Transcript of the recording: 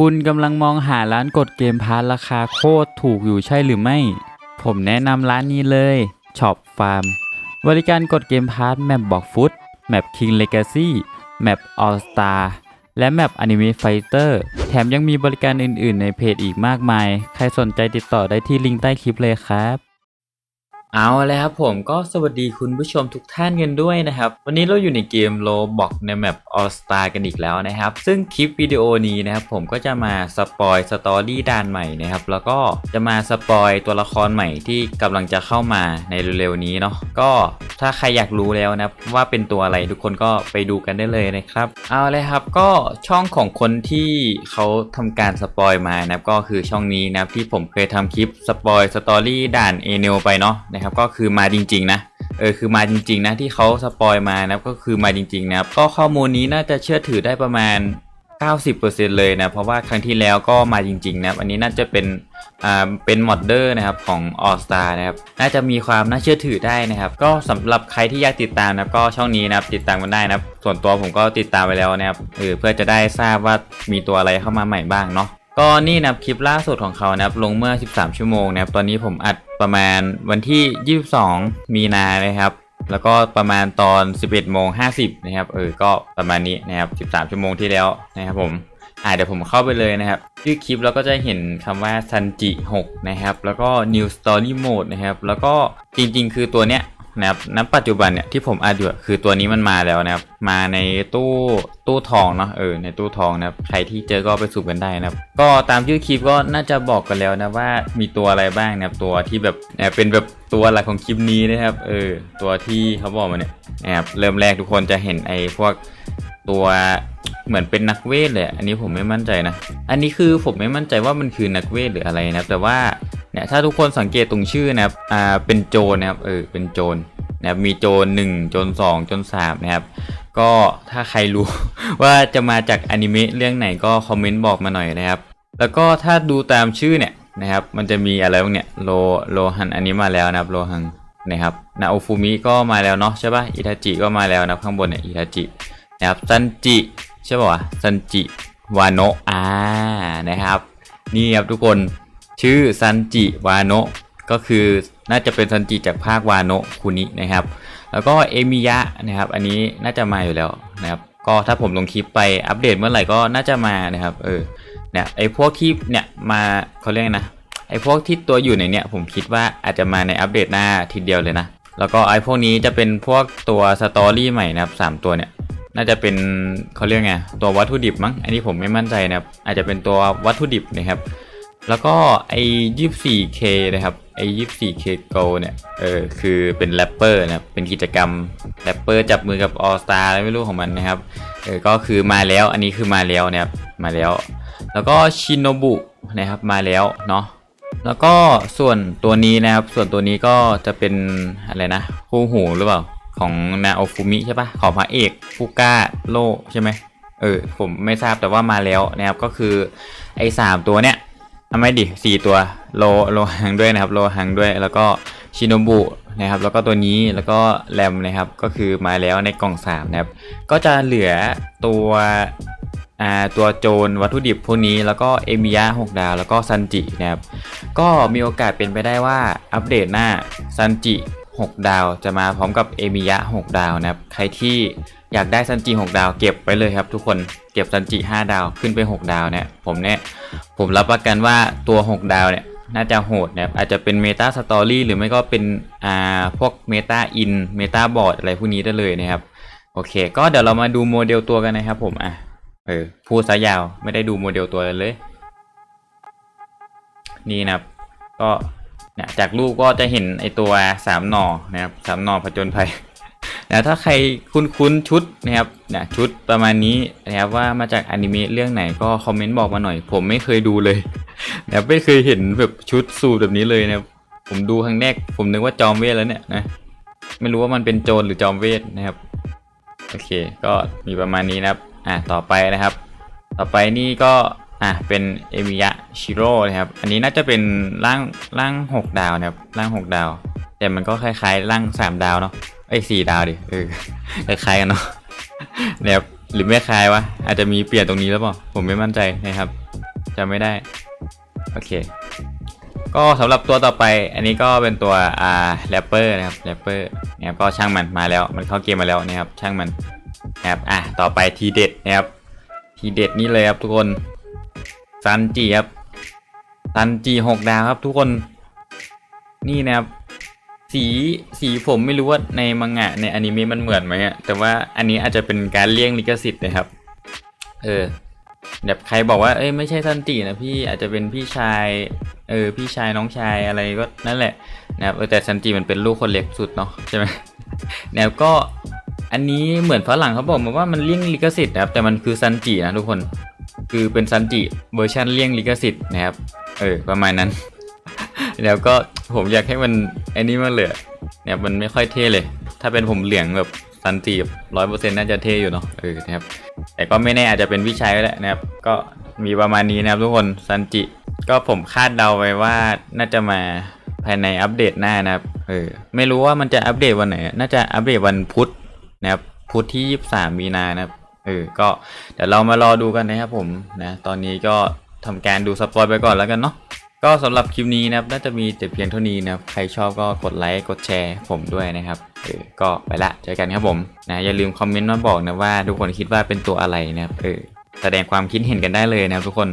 คุณกำลังมองหาร้านกดเกมพาร์ราคาโคตรถูกอยู่ใช่หรือไม่ ผมแนะนำร้านนี้เลยช็อปฟาร์มบริการกดเกมพาร์แมปบอกฟุตแมปคิงเลกาซี่แมปออสตาและแมปอนิเมะไฟเตอร์แถมยังมีบริการอื่น ๆ ในเพจอีกมากมาย ใครสนใจติดต่อได้ที่ลิงก์ใต้คลิปเลยครับ เอาเลยครับผมก็สวัสดีคุณผู้ชมทุกท่านกันด้วยนะครับ วันนี้เราอยู่ในเกมโลบอกในแมป All Star กันอีกแล้วนะครับ ซึ่งคลิปวิดีโอนี้นะครับผมก็จะมาสปอยสตอรี่ด่านใหม่นะครับ แล้วก็จะมาสปอยตัวละครใหม่ที่กำลังจะเข้ามาในเร็วๆนี้เนาะก็ถ้าใครอยากรู้แล้วนะครับว่าเป็นตัวอะไรทุกคนก็ไปดูกันได้เลยนะครับ เอาเลยครับก็ช่องของคนที่เขาทำการสปอยมานะครับก็คือช่องนี้นะครับที่ผมเคยทำคลิปสปอยสตอรี่ด่านเอเนลไปเนาะนะครับก็คือมาจริง ๆ นะเออคือมาจริง ๆ นะที่เขาสปอยมานะครับก็คือมาจริงๆนะครับก็ข้อมูลนี้น่าจะเชื่อถือได้ประมาณ 90%เลยนะเพราะว่าครั้งที่แล้วก็มาจริงๆนะครับอันนี้น่าจะเป็นอ่าเป็นมอดเดอร์นะครับของ All Star นะครับน่าจะมีความน่าเชื่อถือได้นะครับ ก็สำหรับใครที่อยากติดตามนะครับก็ช่องนี้นะครับติดตามกันได้นะครับ ส่วนตัวผมก็ติดตามไปแล้วนะครับเออเพื่อจะได้ทราบว่ามีตัวอะไรเข้ามาใหม่บ้างเนาะก็นี่นะครับคลิปล่าสุดของเขานะครับลงเมื่อ 13 ชั่วโมงนะครับตอนนี้ผมอัด ประมาณวันที่ 22 มีนานะครับ แล้วก็ประมาณตอน 11โมง50นะครับเออก็ประมาณนี้นะครับ13 ชั่วโมงที่แล้วนะครับผมอ่าเดี๋ยวผมเข้าไปเลยนะครับชื่อคลิปเราก็จะเห็นคำว่าซันจิ6นะครับแล้วก็ New Story Mode นะครับแล้วก็จริงๆ คือตัวเนี้ย นะครับณปัจจุบันเนี่ยที่ผมอัดอยู่คือตัวนี้มันมาแล้วนะครับ มาในตู้ตู้ทองเนาะเออในตู้ทองนะครับใครที่เจอก็ไปสูบกันได้นะครับ ก็ตามชื่อคลิปก็น่าจะบอกกันแล้วนะว่ามีตัวอะไรบ้างนะครับตัวที่แบบเนี่ยเป็นแบบตัวหลักของคลิปนี้นะครับเออตัวที่เขาบอกมาเนี่ยนะครับเริ่มแรกทุกคนจะเห็นไอ้พวกตัวเหมือนเป็นนักเวทเลยอันนี้ผมไม่มั่นใจนะ อันนี้คือผมไม่มั่นใจว่ามันคือนักเวทหรืออะไรนะแต่ว่า เนี่ยถ้าทุกคนสังเกตตรงชื่อนะครับอ่าเป็นโจรนะครับเออเป็นโจรนะครับมีโจรหนึ่งโจรสองโจรสามนะครับก็ถ้าใครรู้ว่าจะมาจากอนิเมะเรื่องไหนก็คอมเมนต์บอกมาหน่อยนะครับ แล้วก็ถ้าดูตามชื่อเนี่ยนะครับ มันจะมีอะไรบ้างเนี่ยโลโลหันอันนี้มาแล้วนะครับโลหังนะครับนาโอฟูมิก็มาแล้วเนาะใช่ปะอิทาจิก็มาแล้วนะข้างบนเนี่ยอิทาจินะครับซันจิใช่ป่าวะซันจิวาโนะอ่านะครับ นี่ครับทุกคน ชื่อซันจิวาโนะก็คือน่าจะเป็นซันจิจากภาควาโนะคุนินะครับ แล้วก็เอมิยะนะครับ อันนี้น่าจะมาอยู่แล้วนะครับ ก็ถ้าผมลงคลิปไปอัปเดตเมื่อไหร่ก็น่าจะมานะครับ เออ เนี่ยไอพวกที่เนี่ยมาเขาเรียกนะ ไอพวกที่ตัวอยู่ในเนี่ยผมคิดว่าอาจจะมาในอัปเดตหน้าทีเดียวเลยนะ แล้วก็ไอพวกนี้จะเป็นพวกตัวสตอรี่ใหม่นะครับสามตัวเนี่ยน่าจะเป็นเขาเรียกไงตัววัตถุดิบมั้ง อันนี้ผมไม่มั่นใจนะครับ อาจจะเป็นตัววัตถุดิบนะครับ แล้วก็ไอ้ยี่สี่เคนะครับไอ้ยี่สี่เคโกเนี่ยเออคือเป็นแรปเปอร์นะครับเป็นกิจกรรมแรปเปอร์จับมือกับออสตาอะไรไม่รู้ของมันนะครับเออก็คือมาแล้วอันนี้คือมาแล้วนะครับมาแล้ว แล้วก็ชินโนบุนะครับมาแล้วเนาะแล้วก็ส่วนตัวนี้นะครับ ส่วนตัวนี้ก็จะเป็นอะไรนะคู่หูหรือเปล่าของนาโอฟุมิใช่ปะของพระเอกฟูก้าโลใช่ไหมเออผมไม่ทราบแต่ว่ามาแล้วนะครับก็คือไอ้สามตัวเนี้ย ทำไมดิสี่ตัวโลโลหังด้วยนะครับโลหังด้วยแล้วก็ชินโนบุนะครับแล้วก็ตัวนี้แล้วก็แรมนะครับก็คือมาแล้วในกล่องสามนะครับก็จะเหลือตัวอ่าตัวโจรวัตถุดิบพวกนี้แล้วก็เอมิยะ6ดาวแล้วก็ซันจินะครับก็มีโอกาสเป็นไปได้ว่าอัปเดตหน้าซันจิ 6 ดาวจะมาพร้อมกับเอมิยะ 6 ดาวนะครับ ใครที่อยากได้ซันจิ 6 ดาว เก็บไปเลยครับทุกคน เก็บซันจิ 5 ดาวขึ้นไป 6 ดาวเนี่ย ผมเนี่ย ผมรับประกันว่าตัว 6 ดาวเนี่ย น่าจะโหดนะครับ อาจจะเป็นเมตาสตอรี่หรือไม่ก็เป็น อ่า พวกเมตาอิน เมตาบอร์ดอะไรพวกนี้ได้เลยนะครับ โอเค ก็เดี๋ยวเรามาดูโมเดลตัวกันนะครับผม อะ เออ พูดซะยาว ไม่ได้ดูโมเดลตัวเลย นี่นะครับ ก็ นี่ยจากรูปก็จะเห็นไอตัวสามหน่อนะครับสามหน่อผจญภัยนะถ้าใครคุ้นๆชุดนะครับเนี่ยชุดประมาณนี้นะครับว่ามาจากอนิเมะเรื่องไหนก็คอมเมนต์บอกมาหน่อย ผมไม่เคยดูเลยนะไม่เคยเห็นแบบชุดสูทแบบนี้เลยนะครับผมดูครั้งแรกผมนึกว่าจอมเวทแล้วเนี่ยนะไม่รู้ว่ามันเป็นโจรหรือจอมเวทนะครับโอเค ก็มีประมาณนี้นะครับอะต่อไปนะครับ ต่อไปนี่ก็ อะเป็นเอมิยะชิโร่นะครับ อันนี้น่าจะเป็นร่างร่างหกดาวนะครับร่างหกดาว แต่มันก็คล้ายๆร่างสามดาวเนาะไอ้สี่ดาวดิเออคล้ายๆกันเนาะนะครับหรือไม่คล้ายวะอาจจะมีเปลี่ยนตรงนี้แล้วเปล่าผมไม่มั่นใจนะครับจำไม่ได้โอเค ก็สำหรับตัวต่อไป อันนี้ก็เป็นตัวอ่าแรปเปอร์นะครับแรปเปอร์นะครับก็ช่างมันมาแล้ว มันเข้าเกมมาแล้วนะครับช่างมันนะครับอะต่อไปทีเด็ดนะครับทีเด็ดนี่เลยครับทุกคน ซันจีครับซันจีหกดาวครับทุกคนนี่นะครับสีสีผมไม่รู้ว่าในมังงะในอนิเมะมันเหมือนไหมอะแต่ว่าอันนี้อาจจะเป็นการเลี่ยงลิขสิทธิ์นะครับ เออแบบใครบอกว่าเอ้ยไม่ใช่ซันจินะพี่อาจจะเป็นพี่ชายเออพี่ชายน้องชายอะไรก็นั่นแหละนะครับแต่ซันจิมันเป็นลูกคนเล็กสุดเนาะใช่ไหมแล้วก็อันนี้เหมือนฝรั่งเขาบอกมาว่ามันเลี่ยงลิขสิทธิ์นะครับแต่มันคือซันจินะทุกคน คือเป็นซันจิเวอร์ชันเลี่ยงลิขสิทธิ์นะครับ เออ ประมาณนั้น แล้วก็ผมอยากให้มันไอ้นี่มากเลยอเนี่ยมันไม่ค่อยเท่เลย ถ้าเป็นผมเหลืองแบบซันจีร้อยเปอร์เซ็นต์น่าจะเท่อยู่เนาะเออนะครับ แต่ก็ไม่แน่อาจจะเป็นพี่ชายก็ได้นะครับ ก็มีประมาณนี้นะครับทุกคนซันจิ ก็ผมคาดเดาไว้ว่าน่าจะมาภายในอัปเดตหน้านะครับ เออ ไม่รู้ว่ามันจะอัปเดตวันไหน น่าจะอัปเดตวันพุธนะครับ พุธที่ 23 มีนานะครับ เออก็เดี๋ยวเรามารอดูกันนะครับผมนะตอนนี้ก็ทำการดูสปอยไปก่อนแล้วกันเนาะก็สำหรับคลิปนี้นะครับน่าจะมีแต่เพียงเท่านี้นะครับใครชอบก็กดไลค์กดแชร์ผมด้วยนะครับเออก็ไปละเจอกันครับผมนะอย่าลืมคอมเมนต์มาบอกนะว่าทุกคนคิดว่าเป็นตัวอะไรนะครับเออแสดงความคิดเห็นกันได้เลยนะครับทุกคน